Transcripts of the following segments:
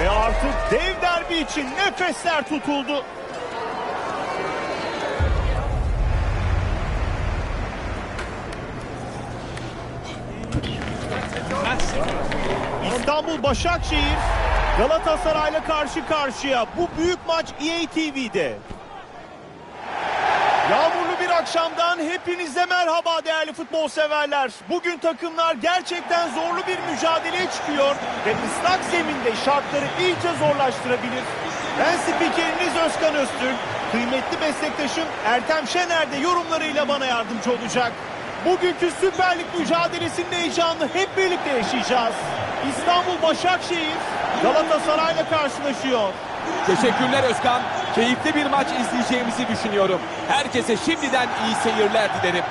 Ve artık dev derbi için nefesler tutuldu. İstanbul Başakşehir Galatasaray'la karşı karşıya. Bu büyük maç EA TV'de. Yağmurlu bir akşamdan hepinize merhaba değerli futbol severler. Bugün takımlar gerçekten zorlu bir mücadeleye çıkıyor ve ıslak zeminde şartları iyice zorlaştırabilir. Ben spikeriniz Özkan Öztürk. Kıymetli meslektaşım Ertem Şener de yorumlarıyla bana yardımcı olacak. Bugünkü Süper Lig mücadelesinin heyecanını hep birlikte yaşayacağız. İstanbul Başakşehir Galatasaray'la karşılaşıyor. Teşekkürler Özkan. Keyifli bir maç izleyeceğimizi düşünüyorum. Herkese şimdiden iyi seyirler dilerim.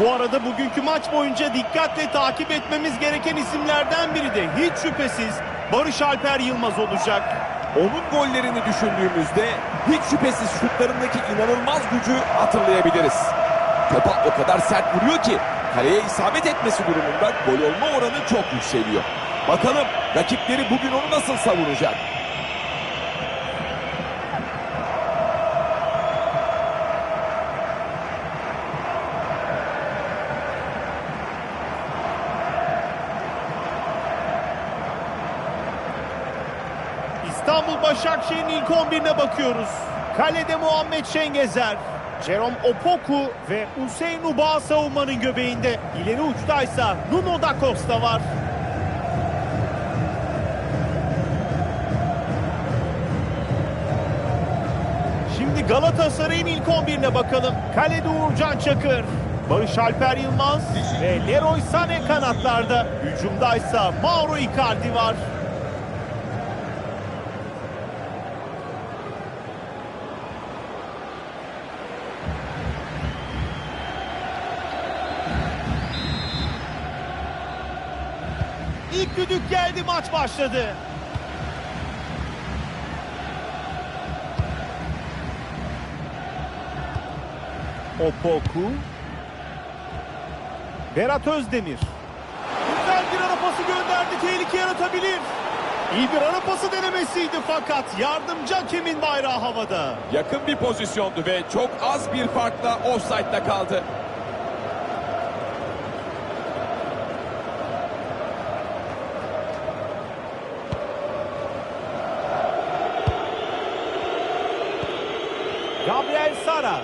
Bu arada bugünkü maç boyunca dikkatle takip etmemiz gereken isimlerden biri de hiç şüphesiz Barış Alper Yılmaz olacak. Onun gollerini düşündüğümüzde hiç şüphesiz şutlarındaki inanılmaz gücü hatırlayabiliriz. Topa o kadar sert vuruyor ki kaleye isabet etmesi durumunda gol olma oranı çok yükseliyor. Bakalım rakipleri bugün onu nasıl savunacak? İstanbul Başakşehir'in ilk 11'ine bakıyoruz. Kalede Muhammed Şengezer, Jerome Opoku ve Hüseyin Uba savunmanın göbeğinde. İleri uçtaysa Nuno da Costa var. Şimdi Galatasaray'ın ilk 11'ine bakalım. Kalede Uğurcan Çakır, Barış Alper Yılmaz ve Leroy Sané kanatlarda. Hücumdaysa Mauro Icardi var. İlk düdük geldi maç başladı. Opoku. Berat Özdemir. Güzel bir ara pası gönderdi. Tehlike yaratabilir. İyi bir ara pası denemesiydi fakat yardımcı hakemin bayrağı havada. Yakın bir pozisyondu ve çok az bir farkla offside'da kaldı. Gabriel Sara.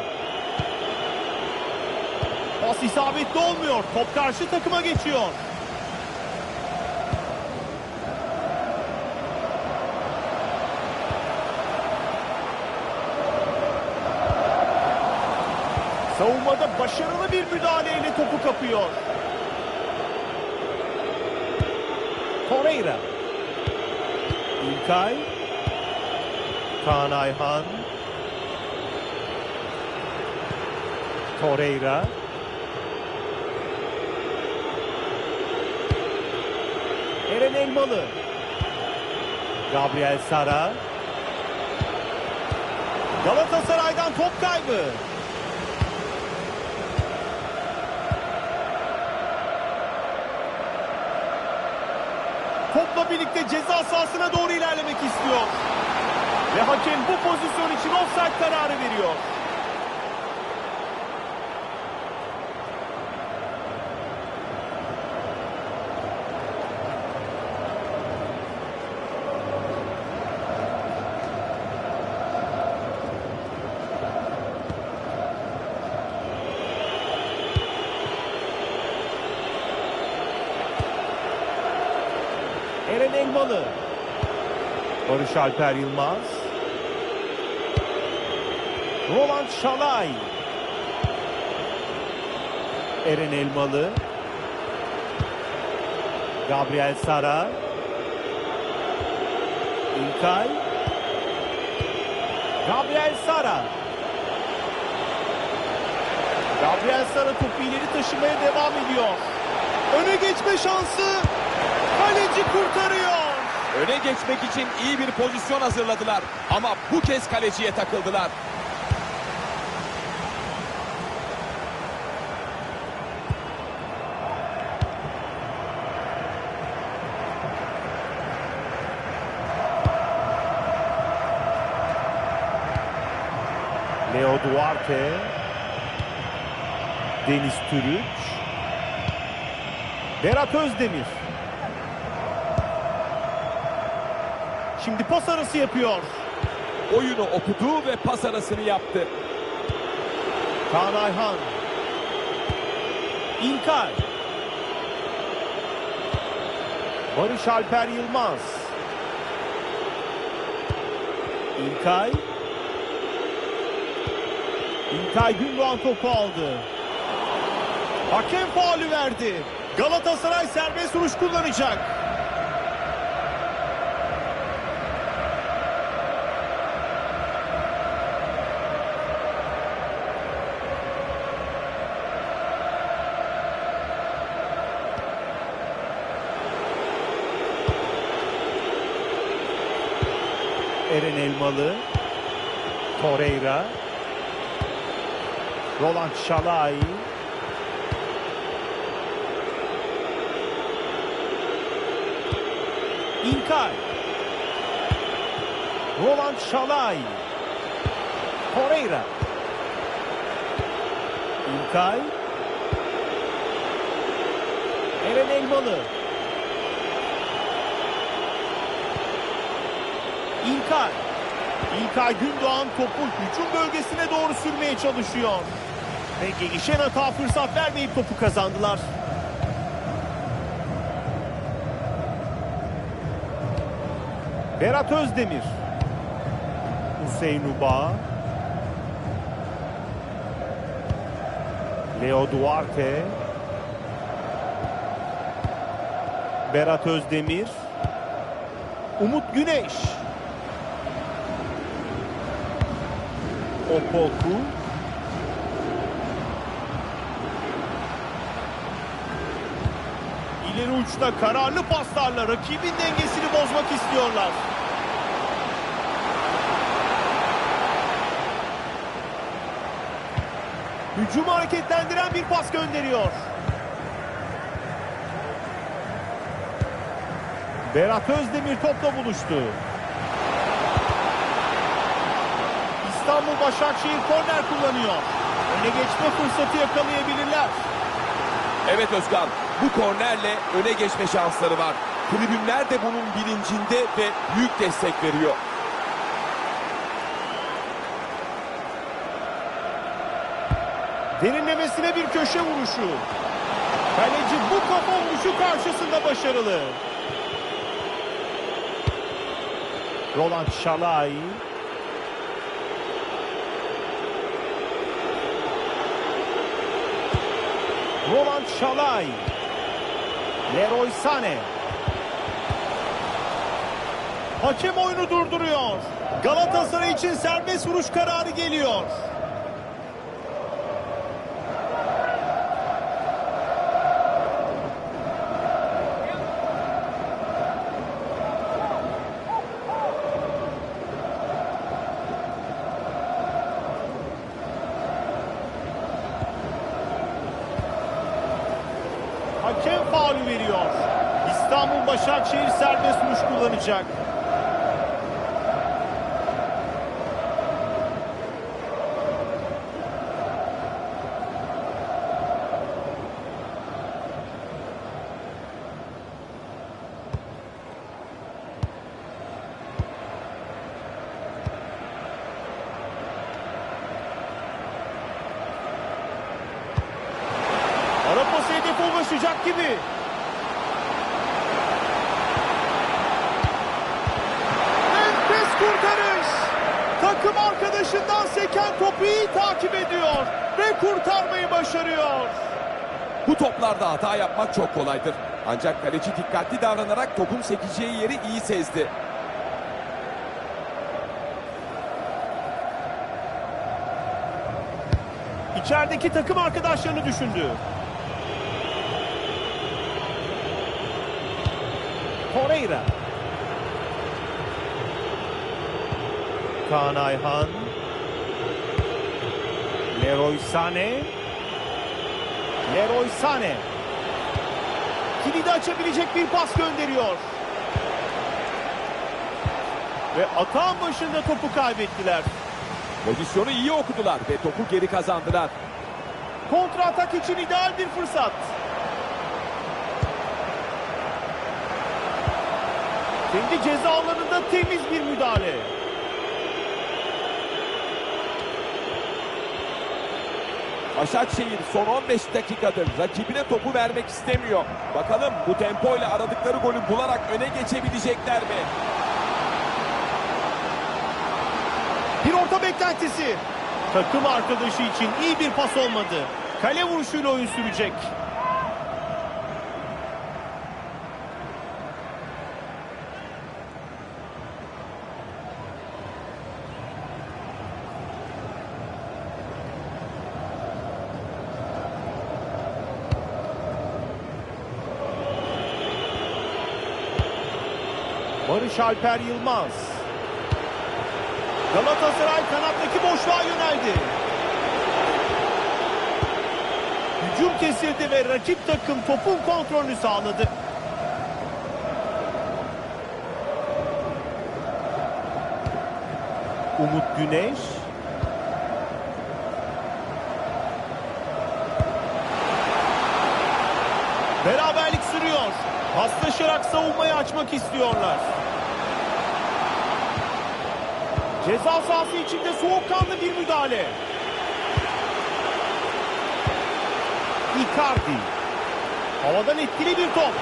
Pas isabetli olmuyor. Top karşı takıma geçiyor. Savunmada başarılı bir müdahaleyle topu kapıyor. Torreira. İlkay. Kaan Ayhan. Torreira. Eren Elmalı. Gabriel Sara. Galatasaray'dan top kaybı. Topla birlikte ceza sahasına doğru ilerlemek istiyor. Ve hakem bu pozisyon için offside kararı veriyor. Eren Elmalı. Barış Alper Yılmaz. Roland Şalay. Eren Elmalı. Gabriel Sara. İlkay. Gabriel Sara. Gabriel Sara topu ileri taşımaya devam ediyor. Öne geçme şansı. Kaleci kurtarıyor. Öne geçmek için iyi bir pozisyon hazırladılar. Ama bu kez kaleciye takıldılar. Leo Duarte Deniz Türüç Berat Özdemir Şimdi pas arası yapıyor. Oyunu okudu ve pas arasını yaptı. Kaan Ayhan. İlkay. Barış Alper Yılmaz. İlkay. İlkay Gündoğan topu aldı. Hakem faulü verdi. Galatasaray serbest vuruş kullanacak. Eren Elmalı. Torreira. Roland Şalay. İlkay. Roland Şalay. Torreira. İlkay. Eren Elmalı. İlkay. İlkay Gündoğan topu hücum bölgesine doğru sürmeye çalışıyor. Ve gelişen hata fırsat vermeyip topu kazandılar. Berat Özdemir. Hüseyin Uba. Leo Duarte. Berat Özdemir. Umut Güneş. Opoku. İleri uçta kararlı paslarla rakibin dengesini bozmak istiyorlar. Hücumu hareketlendiren bir pas gönderiyor. Berat Özdemir topla buluştu. İstanbul Başakşehir korner kullanıyor. Öne geçme fırsatı yakalayabilirler. Evet Özkan, bu kornerle öne geçme şansları var. Tribünler de bunun bilincinde ve büyük destek veriyor. Derinlemesine bir köşe vuruşu. Kaleci bu kafa vuruşu karşısında başarılı. Roland Şalay. Roland Şalay. Leroy Sané. Hakem oyunu durduruyor. Galatasaray için serbest vuruş kararı geliyor. Vuruş kullanacak. Ara pası hedefe ulaşacak gibi. Enfes kurtarış. Takım arkadaşından seken topu iyi takip ediyor. Ve kurtarmayı başarıyor. Bu toplarda hata yapmak çok kolaydır. Ancak kaleci dikkatli davranarak topun sekeceği yeri iyi sezdi. İçerideki takım arkadaşlarını düşündü. Torreira. Kaan Ayhan. Leroy Sané. Leroy Sané. Kilidi açabilecek bir pas gönderiyor. Ve atağın başında topu kaybettiler. Pozisyonu iyi okudular ve topu geri kazandılar. Kontra atak için ideal bir fırsat. Kendi ceza alanında temiz bir müdahale. Başakşehir son 15 dakikadır rakibine topu vermek istemiyor. Bakalım bu tempoyla aradıkları golü bularak öne geçebilecekler mi? Bir orta beklentisi. Takım arkadaşı için iyi bir pas olmadı. Kale vuruşuyla oyun sürecek. Barış Yılmaz. Galatasaray kanattaki boşluğa yöneldi. Hücum kesildi ve rakip takım topun kontrolünü sağladı. Umut Güneş. Beraberlik sürüyor. Paslaşarak savunmayı açmak istiyorlar. Ceza sahası içinde soğukkanlı bir müdahale. Icardi. Havadan etkili bir top.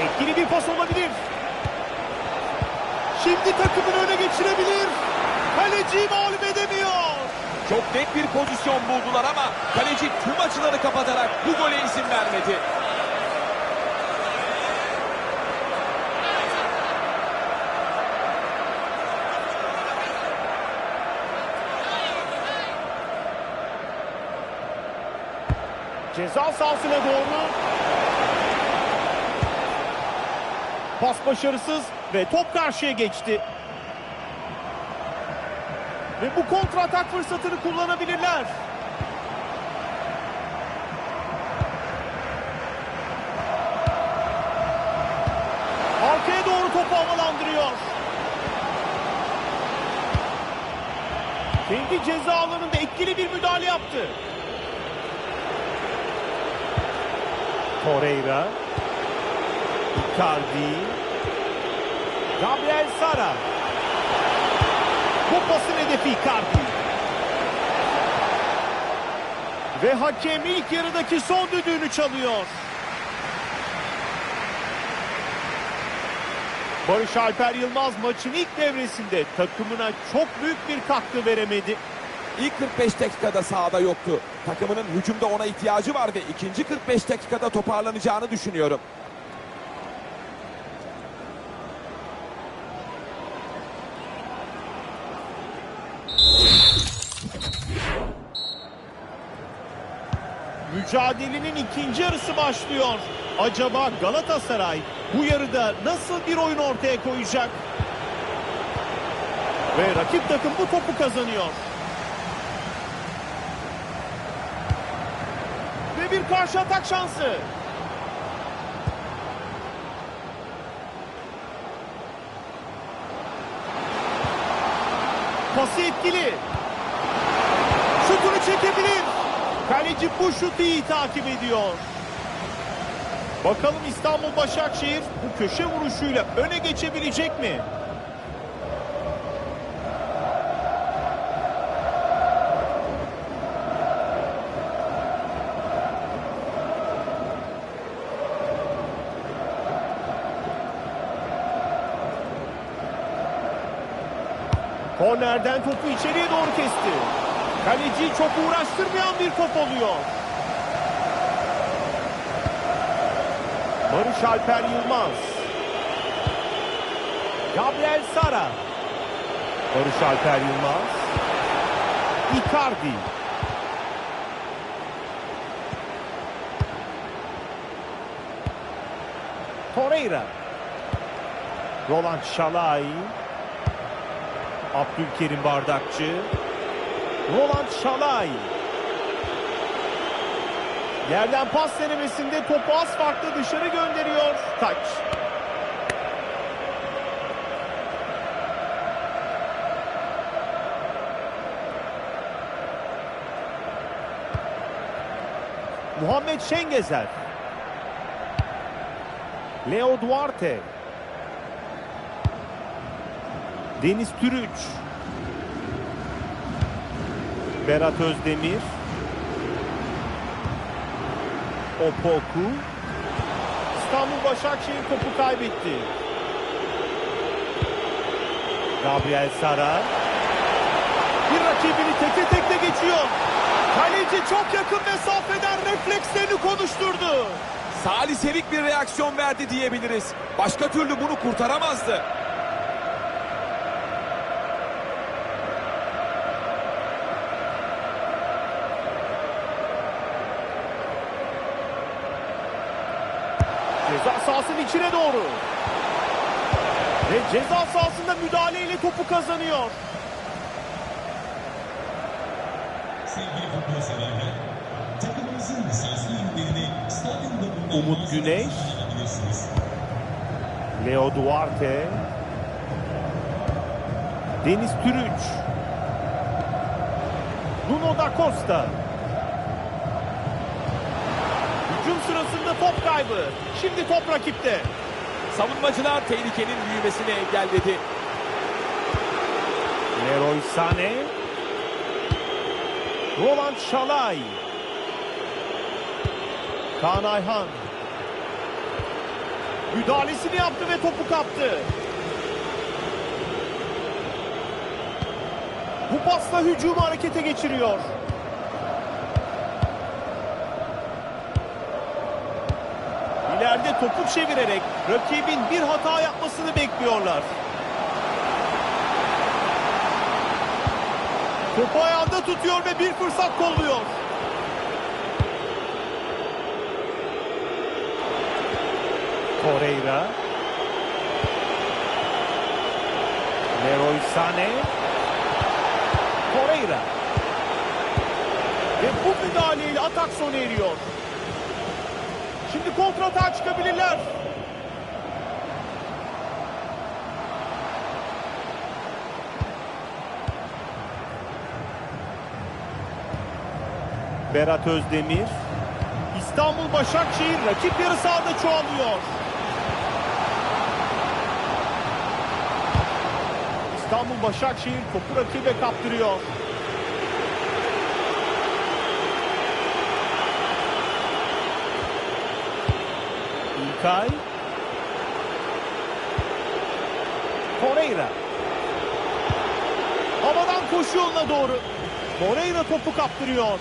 Etkili bir pas olabilir. Şimdi takımını öne geçirebilir. Kaleciyi mağlup edemiyor. Çok net bir pozisyon buldular ama kaleci tüm açıları kapatarak bu gole izin vermedi. Ceza sahasına doğru. Pas başarısız ve top karşıya geçti. Ve bu kontra atak fırsatını kullanabilirler. Arkaya doğru topu havalandırıyor. Kendi ceza alanında etkili bir müdahale yaptı. Torreira. Icardi. Gabriel Sara. Bu pasın hedefi Icardi. Ve hakem ilk yarıdaki son düdüğünü çalıyor. Barış Alper Yılmaz maçın ilk devresinde takımına çok büyük bir katkı veremedi. İlk 45 dakikada sahada yoktu. Takımının hücumda ona ihtiyacı var ve ikinci 45 dakikada toparlanacağını düşünüyorum. Mücadelenin ikinci yarısı başlıyor. Acaba Galatasaray bu yarıda nasıl bir oyun ortaya koyacak? Ve rakip takım bu topu kazanıyor. Bir karşı atak şansı. Pası etkili. Şutunu çekebilir. Kaleci bu şutu iyi takip ediyor. Bakalım İstanbul Başakşehir bu köşe vuruşuyla öne geçebilecek mi? Kornerden topu içeriye doğru kesti. Kaleciyi çok uğraştırmayan bir top oluyor. Barış Alper Yılmaz. Gabriel Sara. Barış Alper Yılmaz. Icardi. Torreira. Roland Şalay. Abdülkerim Bardakçı. Roland Şalay. Yerden pas denemesinde topu az farklı dışarı gönderiyor. Taç. Muhammed Şengezer. Leo Duarte. Deniz Türüç. Berat Özdemir. Opoku. İstanbul Başakşehir topu kaybetti. Gabriel Sara. Bir rakibini teke tekte geçiyor. Kaleci çok yakın mesafeden reflekslerini konuşturdu. Saliselik bir reaksiyon verdi diyebiliriz. Başka türlü bunu kurtaramazdı. İçine doğru. Ve ceza sahasında müdahaleyle topu kazanıyor. Sevgili futbol severler, takımınızın lisanslı ürünlerini stadyumda bulunan Umut Güneş. Leo Duarte. Deniz Türüç. Nuno da Costa. Hücum sırasında top kaybı. Şimdi top rakipte. Savunmacılar tehlikenin büyümesini engelledi. Leroy Sané. Roland Şalay. Kaan Ayhan. Müdahalesini yaptı ve topu kaptı. Bu pasla hücumu harekete geçiriyor. İleride topu çevirerek rakibin bir hata yapmasını bekliyorlar. Topu ayağında tutuyor ve bir fırsat kolluyor. Torreira. Leroy Sané. Torreira. Ve bu müdahaleyle atak sona eriyor. Şimdi kontratağa çıkabilirler. Berat Özdemir. İstanbul Başakşehir rakip yarı sahada çoğalıyor. İstanbul Başakşehir topu rakibe kaptırıyor. İlkay. Torreira. Havadan koşu yoluna doğru. Torreira topu kaptırıyor.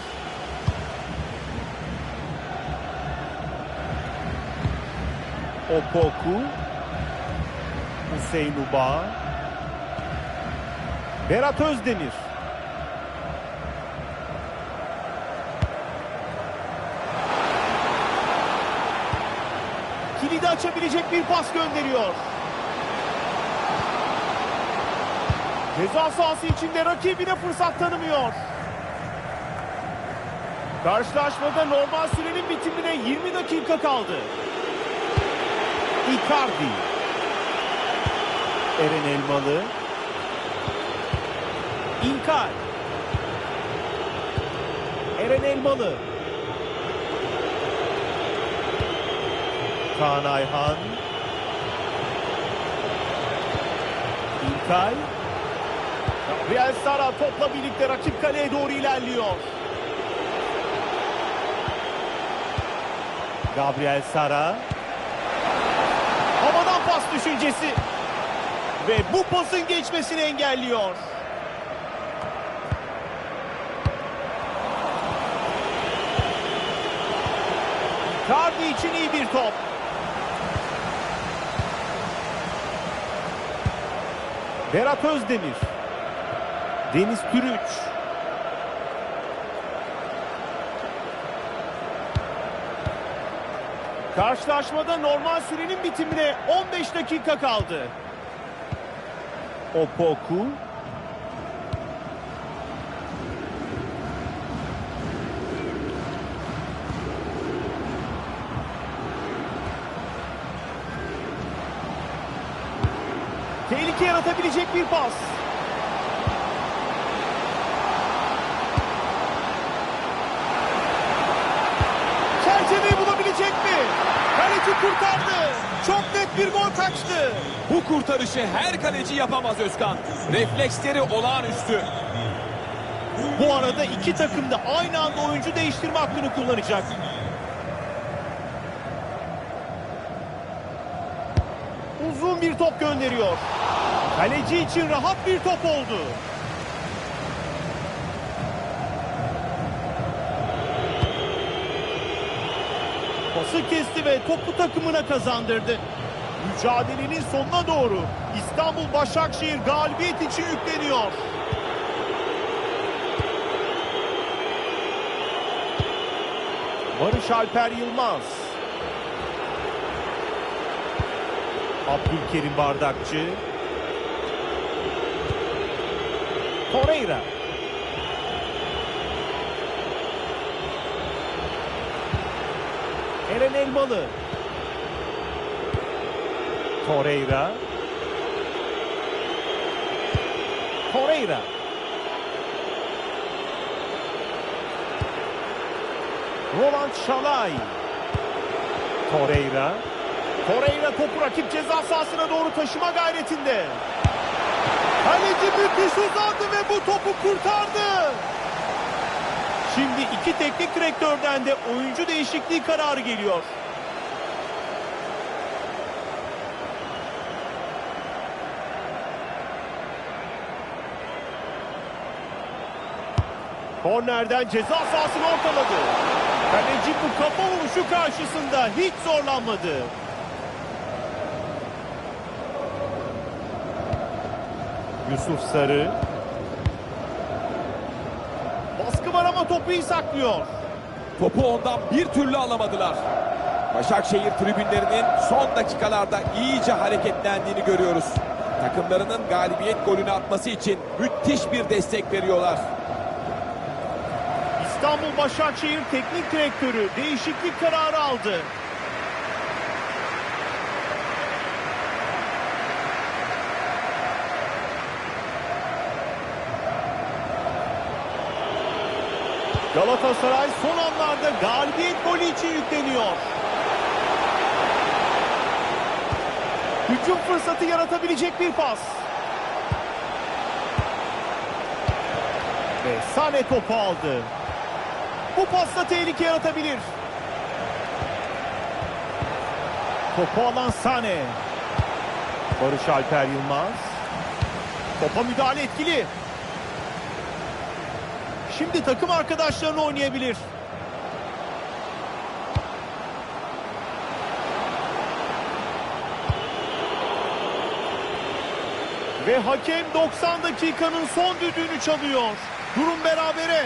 Opoku. Hüseyin Uba. Berat Özdemir. Kilidi açabilecek bir pas gönderiyor. Ceza sahası içinde rakibine fırsat tanımıyor. Karşılaşmada normal sürenin bitimine 20 dakika kaldı. Icardi. Eren Elmalı. İlkay. Eren Elmalı. Kaan Ayhan. İlkay. Gabriel Sara topla birlikte rakip kaleye doğru ilerliyor. Gabriel Sara. Havadan pas düşüncesi. Ve bu pasın geçmesini engelliyor. Icardi için iyi bir top. Berat Özdemir. Deniz Türüç. Karşılaşmada normal sürenin bitimine 15 dakika kaldı. Opoku. Tehlike yaratabilecek bir pas. kurtardı. Çok net bir gol kaçtı. Bu kurtarışı her kaleci yapamaz Özkan. Refleksleri olağanüstü. Bu arada iki takım da aynı anda oyuncu değiştirme hakkını kullanacak. Uzun bir top gönderiyor. Kaleci için rahat bir top oldu. Pası kesti ve topu takımına kazandırdı. Mücadelenin sonuna doğru İstanbul Başakşehir galibiyet için yükleniyor. Barış Alper Yılmaz. Abdülkerim Bardakçı. Torreira. Eren Elmalı. Torreira. Torreira. Roland Şalay. Torreira. Torreira topu rakip ceza sahasına doğru taşıma gayretinde. Kaleci müthiş uzandı ve bu topu kurtardı. Şimdi iki teknik direktörden de oyuncu değişikliği kararı geliyor. Kornerden ceza sahasını ortaladı. Kaleci bu kafa vuruşu karşısında hiç zorlanmadı. Yusuf Sarı. Baskı var ama topu iyi saklıyor. Topu ondan bir türlü alamadılar. Başakşehir tribünlerinin son dakikalarda iyice hareketlendiğini görüyoruz. Takımlarının galibiyet golünü atması için müthiş bir destek veriyorlar. İstanbul Başakşehir Teknik Direktörü değişiklik kararı aldı. Galatasaray son anlarda galibiyet golü için yükleniyor. Hücum fırsatı yaratabilecek bir pas. Ve Sane topu aldı. Bu pasla tehlike yaratabilir. Topu alan Sane. Barış Alper Yılmaz. Topa müdahale etkili. Şimdi takım arkadaşlarını oynayabilir. Ve hakem 90 dakikanın son düdüğünü çalıyor. Durum berabere.